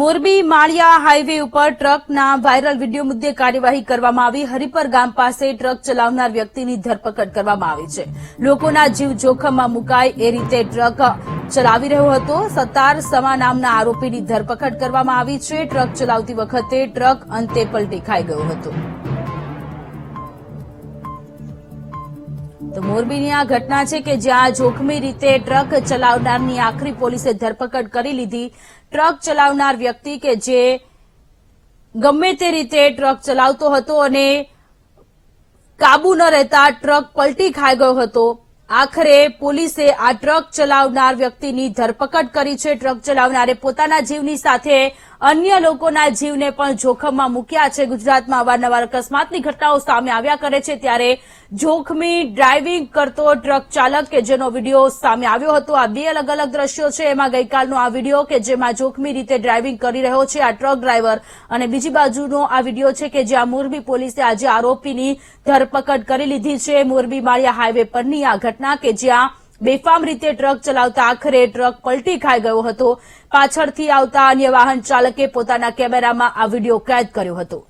મોરબી માળિયા highway ઉપર ટ્રકના viral video મુદ્દે કાર્યવાહી કરવામાં આવી. હરિપર ગામ પાસે ટ્રક ચલાવનાર વ્યક્તિની ધરપકડ કરવામાં આવી છે. લોકોના જીવ જોખમમાં મુકાય એ રીતે ટ્રક ચલાવી રહ્યો હતો. સત્તાર સમા નામના આરોપીની ધરપકડ કરવામાં આવી છે. ટ્રક ચલાવતી વખતે ટ્રક અંતે પલટી ખાઈ ગયો હતો. તો મોરબીની આ ઘટના છે કે જ્યાં જોખમી રીતે ટ્રક ચલાવનારની આખરી પોલીસે ધરપકડ કરી લીધી. ટ્રક ચલાવનાર વ્યક્તિ કે જે ગમે તે રીતે ટ્રક ચલાવતો હતો અને કાબુ ન રહેતા ટ્રક પલટી ખાઈ ગયો હતો. આખરે પોલીસે આ ટ્રક ચલાવનાર વ્યક્તિની ધરપકડ કરી છે. ટ્રક ચલાવનારે પોતાના જીવની સાથે અન્ય લોકોના જીવને પણ જોખમમાં મૂક્યા છે. ગુજરાતમાં અવારનવાર અકસ્માતની ઘટનાઓ સામે આવ્યા કરે છે. ત્યારે જોખમી ડ્રાઇવિંગ કરતો ટ્રક ચાલક કે જેનો વીડિયો સામે આવ્યો હતો. આ બે અલગ અલગ દ્રશ્યો છે. એમાં ગઈકાલનો આ વીડિયો કે જેમાં જોખમી રીતે ડ્રાઇવિંગ કરી રહ્યો છે આ ટ્રક ડ્રાઈવર અને બીજી બાજુનો આ વીડિયો છે કે જ્યાં મોરબી પોલીસે આજે આરોપીની ધરપકડ કરી લીધી છે. મોરબી માળિયા હાઈવે પરની આ ઘટના કે જ્યાં બેફામ રીતે ટ્રક ચલાવતા આખરે ટ્રક પલટી ખાઈ ગયો હતો. પાછળથી આવતા અન્ય વાહન ચાલકે પોતાના કેમેરામાં આ વીડિયો કેદ કર્યો હતો.